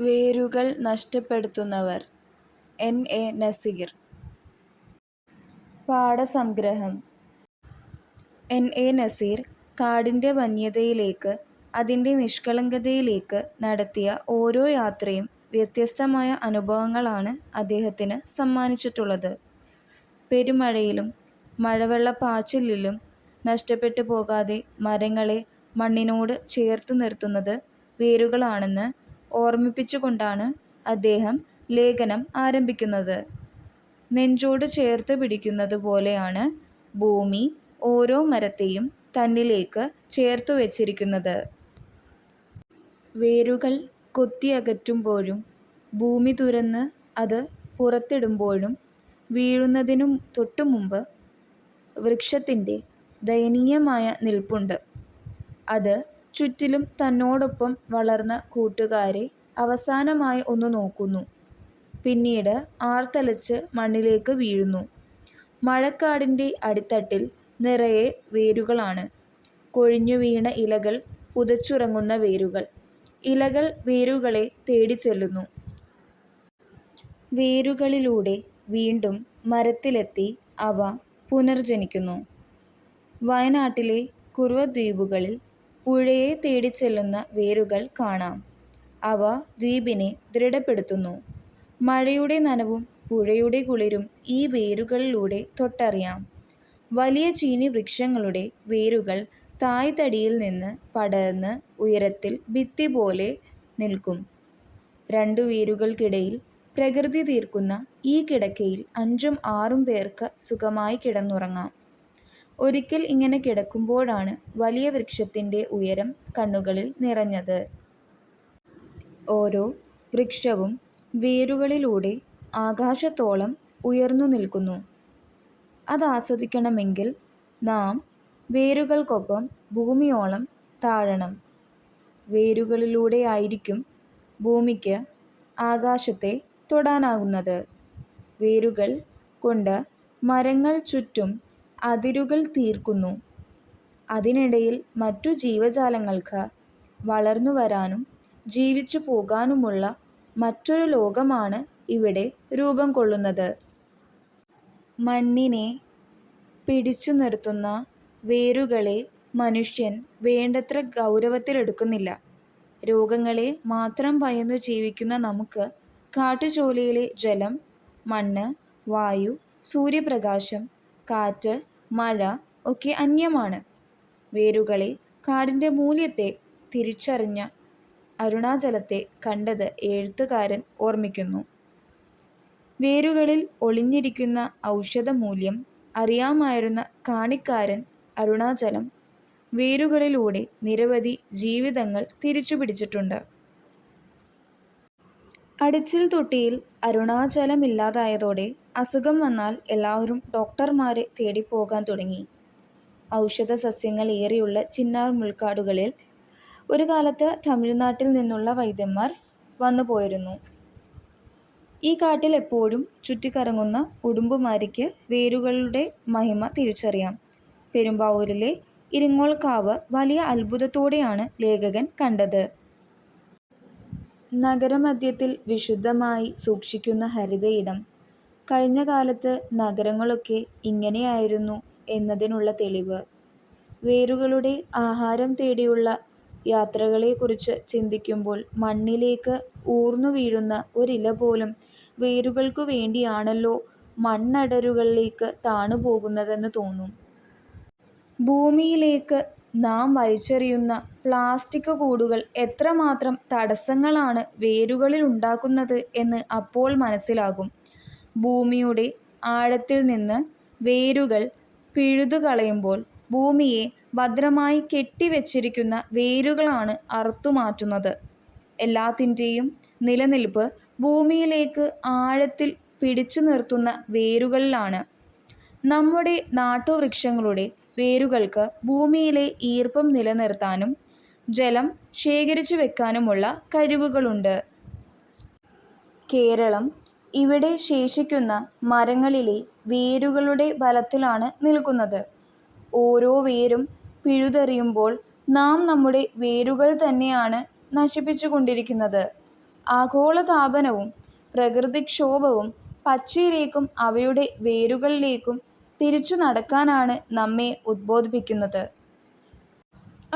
വേരുകൾ നഷ്ടപ്പെടുത്തുന്നവർ N. A. Naseer. പാഠസംഗ്രഹം എൻ. എ. നസീർ കാടിന്റെ വന്യതയിലേക്ക്, അതിന്റെ നിഷ്കളങ്കതയിലേക്ക് നടത്തിയ ഓരോ യാത്രയും വ്യത്യസ്തമായ അനുഭവങ്ങളാണ് അദ്ദേഹത്തിന് സമ്മാനിച്ചിട്ടുള്ളത്. പെരുമഴയിലും മഴവെള്ളപ്പാച്ചിലിലും നഷ്ടപ്പെട്ടു പോകാതെ മരങ്ങളെ മണ്ണിനോട് ചേർത്ത് നിർത്തുന്നത് വേരുകളാണെന്ന് ഓർമ്മിപ്പിച്ചുകൊണ്ടാണ് അദ്ദേഹം ലേഖനം ആരംഭിക്കുന്നത്. നെഞ്ചോട് ചേർത്ത് പിടിക്കുന്നത് പോലെയാണ് ഭൂമി ഓരോ മരത്തെയും തന്നിലേക്ക് ചേർത്തു വച്ചിരിക്കുന്നത് വേരുകൾ കൊത്തിയകറ്റുമ്പോഴും ഭൂമി തുരന്ന് അത് പുറത്തിടുമ്പോഴും വീഴുന്നതിനും തൊട്ടു മുമ്പ് വൃക്ഷത്തിന്റെ ദയനീയമായ നിൽപ്പുണ്ട്. അത് ചുറ്റിലും തന്നോടൊപ്പം വളർന്ന കൂട്ടുകാരെ അവസാനമായി ഒന്നു നോക്കുന്നു. പിന്നീട് ആർത്തലച്ച് മണ്ണിലേക്ക് വീഴുന്നു. മഴക്കാടിന്റെ അടിത്തട്ടിൽ നിറയെ വേരുകളാണ്. കൊഴിഞ്ഞുവീണ ഇലകൾ പുതച്ചുറങ്ങുന്ന വേരുകൾ. ഇലകൾ വേരുകളെ തേടി ചെല്ലുന്നു വേരുകളിലൂടെ വീണ്ടും മരത്തിലെത്തി അവ പുനർജനിക്കുന്നു. വയനാട്ടിലെ കുറുവദ്വീപുകളിൽ പുഴയെ തേടിച്ചെല്ലുന്ന വേരുകൾ കാണാം. അവ ദ്വീപിനെ ദൃഢപ്പെടുത്തുന്നു. മഴയുടെ നനവും പുഴയുടെ കുളിരും ഈ വേരുകളിലൂടെ തൊട്ടറിയാം. വലിയ ചീനി വൃക്ഷങ്ങളുടെ വേരുകൾ തായ്തടിയിൽ നിന്ന് പടർന്ന് ഉയരത്തിൽ ഭിത്തി പോലെ നിൽക്കും. രണ്ടു വേരുകൾക്കിടയിൽ പ്രകൃതി തീർക്കുന്ന ഈ കിടക്കയിൽ അഞ്ചും ആറും പേർക്ക് സുഖമായി കിടന്നുറങ്ങാം. ഒരിക്കൽ ഇങ്ങനെ കിടക്കുമ്പോഴാണ് വലിയ വൃക്ഷത്തിന്റെ ഉയരം കണ്ണുകളിൽ നിറഞ്ഞത്. ഓരോ വൃക്ഷവും വേരുകളിലൂടെ ആകാശത്തോളം ഉയർന്നു നിൽക്കുന്നു അതാസ്വദിക്കണമെങ്കിൽ നാം വേരുകൾക്കൊപ്പം ഭൂമിയോളം താഴണം. വേരുകളിലൂടെയായിരിക്കും ഭൂമിക്ക് ആകാശത്തെ തൊടാനാകുന്നത്. വേരുകൾ കൊണ്ട് മരങ്ങൾ ചുറ്റും അതിരുകൾ തീർക്കുന്നു. അതിനിടയിൽ മറ്റു ജീവജാലങ്ങൾക്ക് വളർന്നു വരാനും ജീവിച്ചു പോകാനുമുള്ള മറ്റൊരു ലോകമാണ് ഇവിടെ രൂപം കൊള്ളുന്നത്. മണ്ണിനെ പിടിച്ചു നിർത്തുന്ന വേരുകളെ മനുഷ്യൻ വേണ്ടത്ര ഗൗരവത്തിലെടുക്കുന്നില്ല. രോഗങ്ങളെ മാത്രം ഭയന്നു ജീവിക്കുന്ന നമുക്ക് കാട്ടുചോലയിലെ ജലം, മണ്ണ്, വായു, സൂര്യപ്രകാശം, കാറ്റ്, മഴ ഒക്കെ അന്യമാണ്. വേരുകളെ, കാടിന്റെ മൂല്യത്തെ തിരിച്ചറിഞ്ഞ അരുണാചലത്തെ കണ്ടത് എഴുത്തുകാരൻ ഓർമ്മിക്കുന്നു. വേരുകളിൽ ഒളിഞ്ഞിരിക്കുന്ന ഔഷധമൂല്യം അറിയാമായിരുന്ന കാണിക്കാരൻ അരുണാചലം വേരുകളിലൂടെ നിരവധി ജീവിതങ്ങൾ തിരിച്ചുപിടിച്ചിട്ടുണ്ട്. അടിച്ചിൽത്തൊട്ടിയിൽ അരുണാചലമില്ലാതായതോടെ അസുഖം വന്നാൽ എല്ലാവരും ഡോക്ടർമാരെ തേടിപ്പോകാൻ തുടങ്ങി. ഔഷധ സസ്യങ്ങൾ ഏറെയുള്ള ചിന്നാർ മുൾക്കാടുകളിൽ ഒരു കാലത്ത് തമിഴ്നാട്ടിൽ നിന്നുള്ള വൈദ്യന്മാർ വന്നു പോയിരുന്നു ഈ കാട്ടിൽ എപ്പോഴും ചുറ്റിക്കറങ്ങുന്ന ഉടുമ്പുമാരിക്ക് വേരുകളുടെ മഹിമ തിരിച്ചറിയാം. പെരുമ്പാവൂരിലെ ഇരിങ്ങോൾക്കാവ് വലിയ അത്ഭുതത്തോടെയാണ് ലേഖകൻ കണ്ടത്. നഗരമധ്യത്തിൽ വിശുദ്ധമായി സൂക്ഷിക്കുന്ന ഹരിതയിടം കഴിഞ്ഞ കാലത്ത് നഗരങ്ങളൊക്കെ ഇങ്ങനെയായിരുന്നു എന്നതിനുള്ള തെളിവ്. വേരുകളുടെ ആഹാരം തേടിയുള്ള യാത്രകളെക്കുറിച്ച് ചിന്തിക്കുമ്പോൾ മണ്ണിലേക്ക് ഊർന്നു വീഴുന്ന ഒരില ഊർന്നുവീഴുന്ന വേരുകൾക്ക് വേണ്ടിയാണല്ലോ മണ്ണടരുകളിലേക്ക് താണുപോകുന്നതെന്ന് തോന്നും. ഭൂമിയിലേക്ക് നാം വലിച്ചെറിയുന്ന പ്ലാസ്റ്റിക് കൂടുകൾ എത്രമാത്രം തടസ്സങ്ങളാണ് വേരുകളിൽ ഉണ്ടാക്കുന്നത് എന്ന് അപ്പോൾ മനസ്സിലാകും. ഭൂമിയുടെ ആഴത്തിൽ നിന്ന് വേരുകൾ പിഴുതുകളയുമ്പോൾ ഭൂമിയെ ഭദ്രമായി കെട്ടിവച്ചിരിക്കുന്ന വേരുകളാണ് അറുത്തുമാറ്റുന്നത്. എല്ലാത്തിന്റെയും നിലനിൽപ്പ് ഭൂമിയിലേക്ക് ആഴത്തിൽ പിടിച്ചു നിർത്തുന്ന വേരുകളിലാണ്. നമ്മുടെ നാട്ടുവൃക്ഷങ്ങളുടെ വേരുകൾക്ക് ഭൂമിയിലെ ഈർപ്പം നിലനിർത്താനും ജലം ശേഖരിച്ചു വെക്കാനുമുള്ള കഴിവുകളുണ്ട്. കേരളം ഇവിടെ ശേഷിക്കുന്ന മരങ്ങളിലെ വേരുകളുടെ ബലത്തിലാണ് നിൽക്കുന്നത്. ഓരോ വേരും പിഴുതെറിയുമ്പോൾ നാം നമ്മുടെ വേരുകൾ തന്നെയാണ് നശിപ്പിച്ചുകൊണ്ടിരിക്കുന്നത്. ആഗോളതാപനവും പ്രകൃതിക്ഷോഭവും പച്ചയിലേക്കും അവയുടെ വേരുകളിലേക്കും തിരിച്ചു നടക്കാനാണ് നമ്മെ ഉദ്ബോധിപ്പിക്കുന്നത്.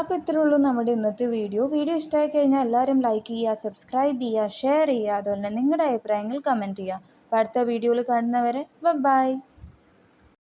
അപ്പോൾ ഇത്രയേ ഉള്ളൂ നമ്മുടെ ഇന്നത്തെ വീഡിയോ. വീഡിയോ ഇഷ്ടമായി കഴിഞ്ഞാൽ എല്ലാവരും ലൈക്ക് ചെയ്യുക, സബ്സ്ക്രൈബ് ചെയ്യുക, ഷെയർ ചെയ്യുക. അതുപോലെ നിങ്ങളുടെ അഭിപ്രായങ്ങൾ കമന്റ് ചെയ്യുക. അപ്പോൾ അടുത്ത വീഡിയോയിൽ കാണുന്നവരെ ബൈ